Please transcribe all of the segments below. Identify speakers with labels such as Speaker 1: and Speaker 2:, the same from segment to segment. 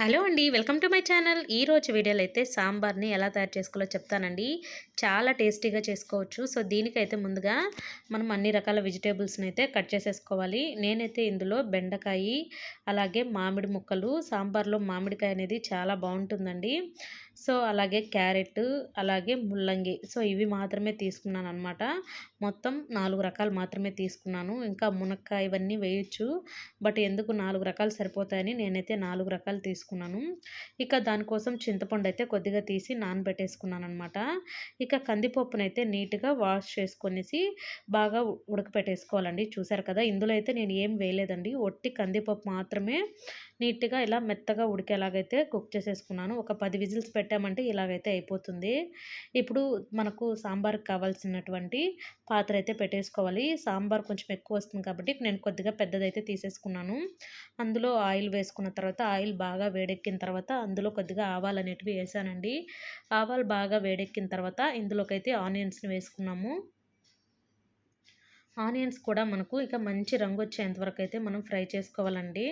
Speaker 1: Hello అండి welcome to my channel. ఈ రోజు వీడియోలో అయితే సాంబార్ని ఎలా తయారు చేసుకోవాలో చెప్తానండి. చాలా టేస్టీగా చేసుకోవచ్చు. సో దీనికైతే ముందుగా మనం అన్ని రకాల వెజిటేబుల్స్ని అయితే కట్ చేసేసుకోవాలి. నేనైతే ఇందులో బెండకాయ అలాగే మామిడి ముక్కలు సాంబార్లో మామిడికాయ అనేది చాలా బాగుంటుందండి. సో అలాగే క్యారెట్ అలాగే ముల్లంగి. సో ఇవి మాత్రమే తీసుకున్నాను అనమాట మొత్తం నాలుగు రకాలు మాత్రమే తీసుకున్నాను. ఇంకా మునక్కాయ ఇవన్నీ వేయచ్చు. బట్ ఎందుకు నాలుగు రకాలు సరిపోతాయని నేనైతే నాలుగు రకాలు తీసుకున్నాను. ఇక దానికోసం చింతపండు అయితే కొద్దిగా తీసి నానబెట్టేసుకున్నాను అనమాట ఇక కందిపప్పునైతే నీట్గా వాష్ చేసుకొనేసి బాగా ఉడకపెట్టేసుకోవాలండి. చూసారు కదా ఇందులో అయితే నేను ఏం వేయలేదండి. ఒట్టి కందిపప్పు మాత్రమే నీట్గా ఇలా మెత్తగా ఉడికేలాగైతే కుక్ చేసేసుకున్నాను. ఒక పది విజిల్స్ పెట్టామంటే ఇలాగైతే అయిపోతుంది. ఇప్పుడు మనకు సాంబార్కి కావాల్సినటువంటి పాత్ర అయితే పెట్టేసుకోవాలి. సాంబార్ కొంచెం ఎక్కువ వస్తుంది కాబట్టి నేను కొద్దిగా పెద్దదైతే తీసేసుకున్నాను. అందులో ఆయిల్ వేసుకున్న తర్వాత ఆయిల్ బాగా వేడెక్కిన తర్వాత అందులో కొద్దిగా ఆవాలు అనేటివి వేసానండి. ఆవాలు బాగా వేడెక్కిన తర్వాత ఇందులోకైతే ఆనియన్స్ని వేసుకున్నాము. ఆనియన్స్ కూడా మనకు ఇక మంచి రంగు వచ్చేంత వరకు అయితే మనం ఫ్రై చేసుకోవాలండి.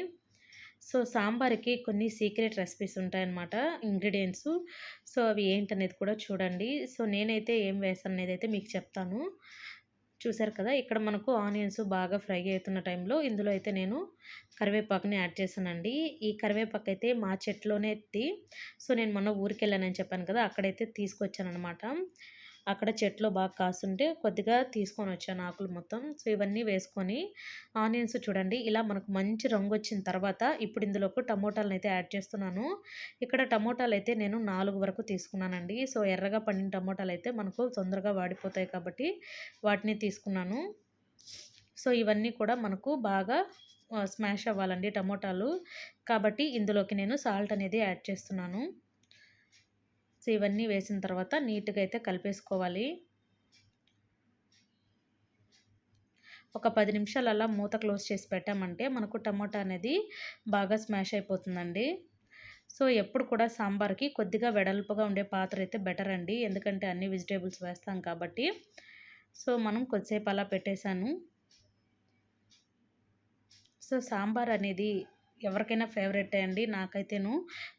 Speaker 1: సో సాంబార్కి కొన్ని సీక్రెట్ రెసిపీస్ ఉంటాయన్నమాట ఇంగ్రీడియంట్స్. సో అవి ఏంటనేది కూడా చూడండి. సో నేనైతే ఏం వేసాను అనేది అయితే మీకు చెప్తాను. చూసారు కదా ఇక్కడ మనకు ఆనియన్స్ బాగా ఫ్రై అవుతున్న టైంలో ఇందులో అయితే నేను కరివేపాకుని యాడ్ చేశానండి. ఈ కరివేపాకు అయితే మా చెట్లోనే ఎత్తి సో నేను మొన్న ఊరికి వెళ్ళానని చెప్పాను కదా అక్కడైతే తీసుకొచ్చాను అనమాట అక్కడ చెట్లో బాగా కాస్తుంటే కొద్దిగా తీసుకొని వచ్చాను ఆకులు మొత్తం. సో ఇవన్నీ వేసుకొని ఆనియన్స్ చూడండి ఇలా మనకు మంచి రంగు వచ్చిన తర్వాత ఇప్పుడు ఇందులోకి టమోటాలను అయితే యాడ్ చేస్తున్నాను. ఇక్కడ టమోటాలు అయితే నేను నాలుగు వరకు తీసుకున్నానండి. సో ఎర్రగా పండిన టమోటాలు అయితే మనకు తొందరగా వాడిపోతాయి కాబట్టి వాటిని తీసుకున్నాను. సో ఇవన్నీ కూడా మనకు బాగా స్మాష్ అవ్వాలండి టమోటాలు. కాబట్టి ఇందులోకి నేను సాల్ట్ అనేది యాడ్ చేస్తున్నాను. ఇవన్నీ వేసిన తర్వాత నీట్గా అయితే కలిపేసుకోవాలి. ఒక పది నిమిషాలు అలా మూత క్లోజ్ చేసి పెట్టామంటే మనకు టమోటా అనేది బాగా స్మాష్ అయిపోతుందండి. సో ఎప్పుడు కూడా సాంబార్కి కొద్దిగా వెడల్పుగా ఉండే పాత్ర అయితే బెటర్ అండి. ఎందుకంటే అన్ని వెజిటేబుల్స్ వేస్తాం కాబట్టి. సో మనం కొద్దిసేపు అలా పెట్టేశాను. సో సాంబార్ అనేది ఎవరికైనా ఫేవరెట్ అండి నాకైతేను.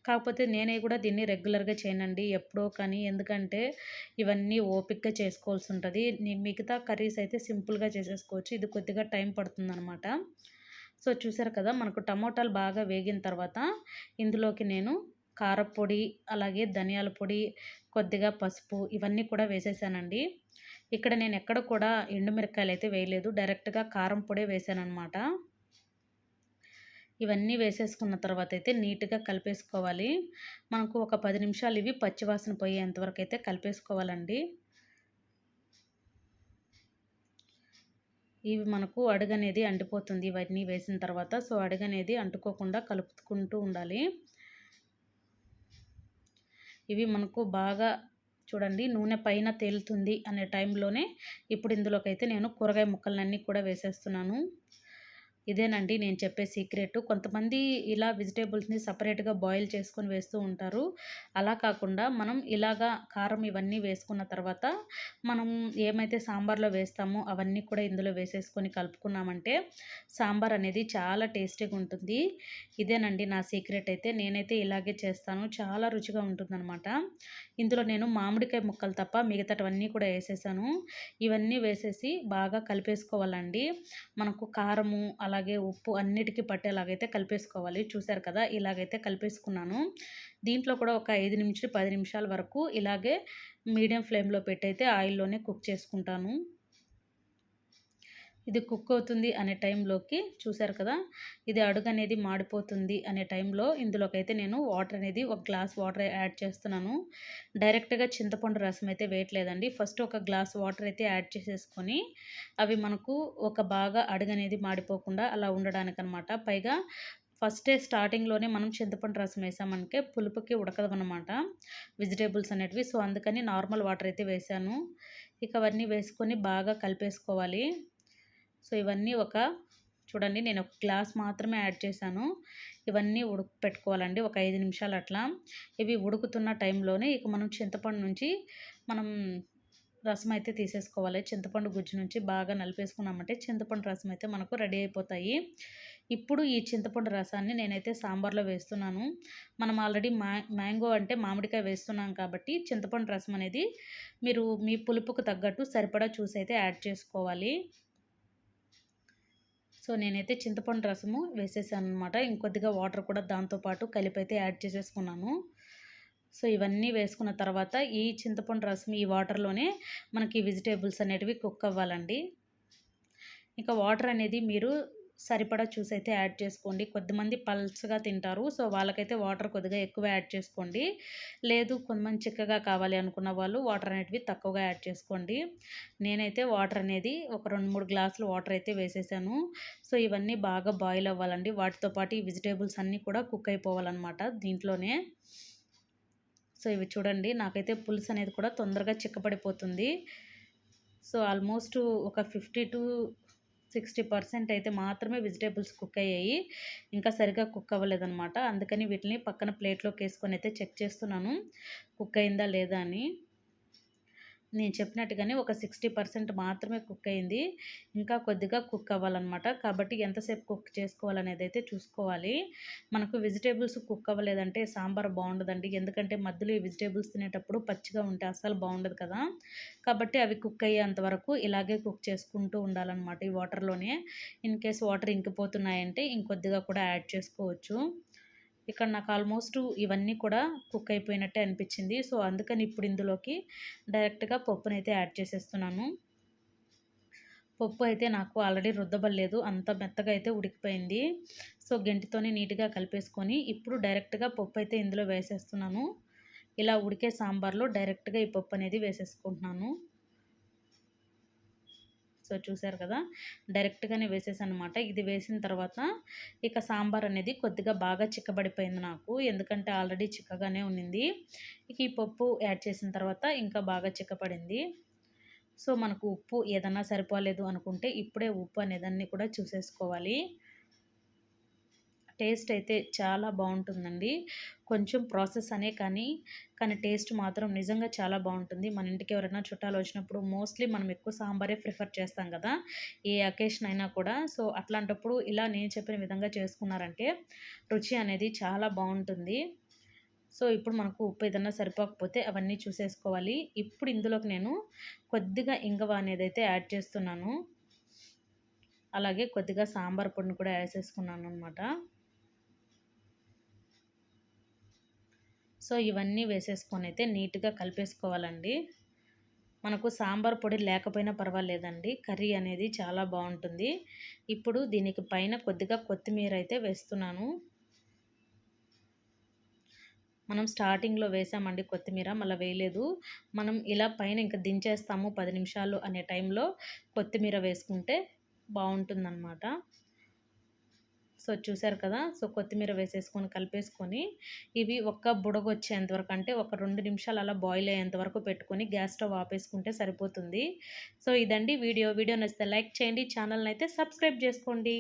Speaker 1: కాకపోతే నేనే కూడా దీన్ని రెగ్యులర్గా చేయనండి ఎప్పుడో కానీ. ఎందుకంటే ఇవన్నీ ఓపిక్గా చేసుకోవాల్సి ఉంటుంది మిగతా కర్రీస్ అయితే సింపుల్గా చేసేసుకోవచ్చు. ఇది కొద్దిగా టైం పడుతుందనమాట. సో చూసారు కదా మనకు టమోటాలు బాగా వేగిన తర్వాత ఇందులోకి నేను కారపొడి అలాగే ధనియాల పొడి కొద్దిగా పసుపు ఇవన్నీ కూడా వేసేసానండి. ఇక్కడ నేను ఎక్కడ కూడా ఎండుమిరకాయలు అయితే వేయలేదు. డైరెక్ట్గా కారం పొడే వేసాను అనమాట ఇవన్నీ వేసేసుకున్న తర్వాత అయితే నీట్గా కలిపేసుకోవాలి. మనకు ఒక పది నిమిషాలు ఇవి పచ్చివాసన పోయేంతవరకు అయితే కలిపేసుకోవాలండి. ఇవి మనకు అడుగనేది అంటిపోతుంది ఇవన్నీ వేసిన తర్వాత. సో అడుగనేది అంటుకోకుండా కలుపుకుంటూ ఉండాలి. ఇవి మనకు బాగా చూడండి నూనె పైన తేలుతుంది అనే టైంలోనే ఇప్పుడు ఇందులోకైతే నేను కూరగాయ ముక్కలన్నీ కూడా వేసేస్తున్నాను. ఇదేనండి నేను చెప్పే సీక్రెట్. కొంతమంది ఇలా వెజిటేబుల్స్ని సపరేట్గా బాయిల్ చేసుకొని వేస్తూ ఉంటారు. అలా కాకుండా మనం ఇలాగా కారం ఇవన్నీ వేసుకున్న తర్వాత మనం ఏమైతే సాంబార్లో వేస్తామో అవన్నీ కూడా ఇందులో వేసేసుకొని కలుపుకున్నామంటే సాంబార్ అనేది చాలా టేస్టీగా ఉంటుంది. ఇదేనండి నా సీక్రెట్ అయితే. నేనైతే ఇలాగే చేస్తాను. చాలా రుచిగా ఉంటుందన్నమాట. ఇందులో నేను మామిడికాయ ముక్కలు తప్ప మిగతావన్నీ కూడా వేసేసాను. ఇవన్నీ వేసేసి బాగా కలిపేసుకోవాలండి. మనకు కారము అలాగే ఉప్పు అన్నిటికీ పట్టేలాగైతే కలిపేసుకోవాలి. చూసారు కదా ఇలాగైతే కలిపేసుకున్నాను. దీంట్లో కూడా ఒక ఐదు నిమిషాలు పది నిమిషాల వరకు ఇలాగే మీడియం ఫ్లేమ్లో పెట్టయితే ఆయిల్లోనే కుక్ చేసుకుంటాను. ఇది కుక్ అవుతుంది అనే టైంలోకి చూసారు కదా ఇది అడుగు అనేది మాడిపోతుంది అనే టైంలో ఇందులోకి అయితే నేను వాటర్ అనేది ఒక గ్లాస్ వాటర్ యాడ్ చేస్తున్నాను. డైరెక్ట్గా చింతపండు రసం అయితే వేయట్లేదండి. ఫస్ట్ ఒక గ్లాస్ వాటర్ అయితే యాడ్ చేసేసుకొని అవి మనకు ఒక బాగా అడుగు అనేది మాడిపోకుండా అలా ఉండడానికి అనమాట పైగా ఫస్టే స్టార్టింగ్లోనే మనం చింతపండు రసం వేసామనికే పులుపుకి ఉడకదనమాట వెజిటేబుల్స్ అనేటివి. సో అందుకని నార్మల్ వాటర్ అయితే వేసాను. ఇక అవన్నీ వేసుకొని బాగా కలిపేసుకోవాలి. సో ఇవన్నీ ఒక చూడండి నేను ఒక గ్లాస్ మాత్రమే యాడ్ చేశాను. ఇవన్నీ ఉడుకు పెట్టుకోవాలండి ఒక ఐదు నిమిషాలు అట్లా. ఇవి ఉడుకుతున్న టైంలోనే ఇక మనం చింతపండు నుంచి మనం రసం అయితే తీసేసుకోవాలి. చింతపండు గుజ్జు నుంచి బాగా నలిపేసుకున్నామంటే చింతపండు రసం అయితే మనకు రెడీ అయిపోతాయి. ఇప్పుడు ఈ చింతపండు రసాన్ని నేనైతే సాంబార్లో వేస్తున్నాను. మనం ఆల్రెడీ మా మ్యాంగో అంటే మామిడికాయ వేస్తున్నాం కాబట్టి చింతపండు రసం అనేది మీరు మీ పులుపుకు తగ్గట్టు సరిపడా చూసి అయితే యాడ్ చేసుకోవాలి. సో నేనైతే చింతపండు రసము వేసేసాను అనమాట ఇంకొద్దిగా వాటర్ కూడా దాంతోపాటు కలిపి అయితే యాడ్ చేసేసుకున్నాను. సో ఇవన్నీ వేసుకున్న తర్వాత ఈ చింతపండు రసం ఈ వాటర్లోనే మనకి వెజిటేబుల్స్ అనేటివి కుక్ అవ్వాలండి. ఇంకా వాటర్ అనేది మీరు సరిపడా చూసి అయితే యాడ్ చేసుకోండి. కొద్దిమంది పల్స్గా తింటారు. సో వాళ్ళకైతే వాటర్ కొద్దిగా ఎక్కువ యాడ్ చేసుకోండి. లేదు కొంతమంది చిక్కగా కావాలి అనుకున్న వాళ్ళు వాటర్ అనేటివి తక్కువగా యాడ్ చేసుకోండి. నేనైతే వాటర్ అనేది ఒక రెండు మూడు గ్లాసులు వాటర్ అయితే వేసేసాను. సో ఇవన్నీ బాగా బాయిల్ అవ్వాలండి. వాటితో పాటు ఈ వెజిటేబుల్స్ అన్నీ కూడా కుక్ అయిపోవాలన్నమాట దీంట్లోనే. సో ఇవి చూడండి. నాకైతే పులుసు అనేది కూడా తొందరగా చిక్కపడిపోతుంది. సో ఆల్మోస్ట్ ఒక ఫిఫ్టీ టు సిక్స్టీ పర్సెంట్ అయితే మాత్రమే వెజిటేబుల్స్ కుక్ అయ్యాయి ఇంకా సరిగా కుక్ అవ్వలేదన్నమాట అందుకని వీటిని పక్కన ప్లేట్లోకి వేసుకొని అయితే చెక్ చేస్తున్నాను. కుక్ అయిందా లేదా అని. నేను చెప్పినట్టుగానే ఒక సిక్స్టీ పర్సెంట్ మాత్రమే కుక్ అయింది. ఇంకా కొద్దిగా కుక్ అవ్వాలన్నమాట. కాబట్టి ఎంతసేపు కుక్ చేసుకోవాలనేది అయితే చూసుకోవాలి. మనకు వెజిటేబుల్స్ కుక్ అవ్వలేదంటే సాంబార్ బాగుండదండి. ఎందుకంటే మధ్యలో ఈ వెజిటేబుల్స్ తినేటప్పుడు పచ్చిగా ఉంటే అస్సలు బాగుండదు కదా. కాబట్టి అవి కుక్ అయ్యేంత వరకు ఇలాగే కుక్ చేసుకుంటూ ఉండాలన్నమాట ఈ వాటర్లోనే. ఇన్ కేస్ వాటర్ ఇంకిపోతున్నాయంటే ఇంకొద్దిగా కూడా యాడ్ చేసుకోవచ్చు. ఇక్కడ నాకు ఆల్మోస్ట్ ఇవన్నీ కూడా కుక్ అయిపోయినట్టే అనిపించింది. సో అందుకని ఇప్పుడు ఇందులోకి డైరెక్ట్గా పప్పునైతే యాడ్ చేసేస్తున్నాను. పప్పు అయితే నాకు ఆల్రెడీ రుద్దబడలేదు. అంత మెత్తగా అయితే ఉడికిపోయింది. సో గెంటితోనే నీట్గా కలిపేసుకొని ఇప్పుడు డైరెక్ట్గా పప్పు అయితే ఇందులో వేసేస్తున్నాను. ఇలా ఉడికే సాంబార్లో డైరెక్ట్గా ఈ పప్పు అనేది వేసేసుకుంటున్నాను. సో చూసారు కదా డైరెక్ట్గానే వేసేసాను అనమాట ఇది వేసిన తర్వాత ఇక సాంబార్ అనేది కొద్దిగా బాగా చిక్కబడిపోయింది నాకు. ఎందుకంటే ఆల్రెడీ చిక్కగానే ఉన్నింది. ఇక ఈ పప్పు యాడ్ చేసిన తర్వాత ఇంకా బాగా చిక్కపడింది. సో మనకు ఉప్పు ఏదన్నా సరిపోలేదు అనుకుంటే ఇప్పుడే ఉప్పు అనేదాన్ని కూడా చూసేసుకోవాలి. టేస్ట్ అయితే చాలా బాగుంటుందండి. కొంచెం ప్రాసెస్ అనే కానీ కానీ టేస్ట్ మాత్రం నిజంగా చాలా బాగుంటుంది. మన ఇంటికి ఎవరైనా చుట్టాలు వచ్చినప్పుడు మోస్ట్లీ మనం ఎక్కువ సాంబారే ప్రిఫర్ చేస్తాం కదా ఏ అకేషన్ అయినా కూడా. సో అట్లాంటప్పుడు ఇలా నేను చెప్పిన విధంగా చేసుకున్నారంటే రుచి అనేది చాలా బాగుంటుంది. సో ఇప్పుడు మనకు ఉప్పు ఏదన్నా సరిపోకపోతే అవన్నీ చూసేసుకోవాలి. ఇప్పుడు ఇందులోకి నేను కొద్దిగా ఇంగవ అనేది అయితే యాడ్ చేస్తున్నాను. అలాగే కొద్దిగా సాంబార్ పొడిని కూడా వేసేసుకున్నాను అనమాట సో ఇవన్నీ వేసేసుకొని అయితే నీట్గా కలిపేసుకోవాలండి. మనకు సాంబార్ పొడి లేకపోయినా పర్వాలేదండి. కర్రీ అనేది చాలా బాగుంటుంది. ఇప్పుడు దీనికి పైన కొద్దిగా కొత్తిమీర అయితే వేస్తున్నాను. మనం స్టార్టింగ్లో వేసామండి కొత్తిమీర మళ్ళీ వేయలేదు. మనం ఇలా పైన ఇంకా దించేస్తాము పది నిమిషాలు అనే టైంలో కొత్తిమీర వేసుకుంటే బాగుంటుందన్నమాట. సో చూసారు కదా సో కొత్తిమీర వేసేసుకొని కలిపేసుకొని ఇవి ఒక్క బుడగొచ్చేంత వరకు అంటే ఒక రెండు నిమిషాలు అలా బాయిల్ అయ్యేంత వరకు పెట్టుకొని గ్యాస్ స్టవ్ ఆపేసుకుంటే సరిపోతుంది. సో ఇదండి వీడియో. వీడియో నచ్చితే లైక్ చేయండి ఛానల్ని అయితే సబ్స్క్రైబ్ చేసుకోండి.